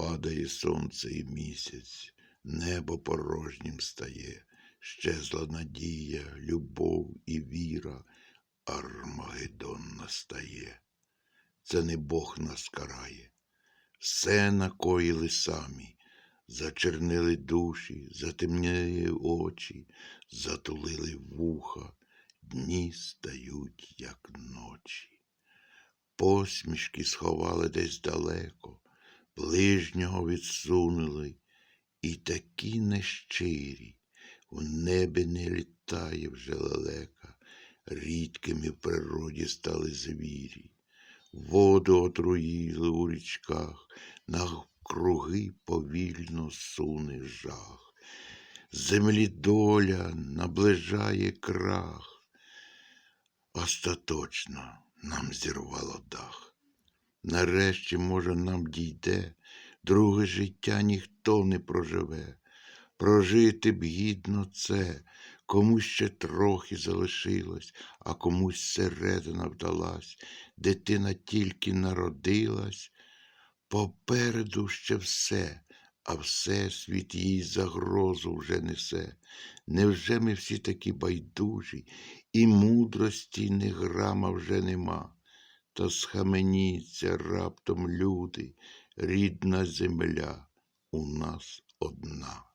Падає сонце і місяць, небо порожнім стає, щезла надія, любов і віра, Армагеддон настає. Це не Бог нас карає, все накоїли самі, зачернили душі, затемнили очі, затулили вуха, дні стають, як ночі. Посмішки сховали десь далеко, ближнього відсунули, і такі нещирі, в небі не літає вже лелека, рідкими в природі стали звірі, воду отруїли у річках, на круги повільно суне жах. Землі доля наближає крах, остаточно нам зірвало дах. Нарешті, може, нам дійде, друге життя ніхто не проживе. Прожити б гідно це, комусь ще трохи залишилось, а комусь середина вдалась, дитина тільки народилась, попереду ще все, а всесвіт їй загрозу вже несе. Невже ми всі такі байдужі, і мудрості ні грама вже нема? Та схаменіться раптом люди, рідна земля у нас одна.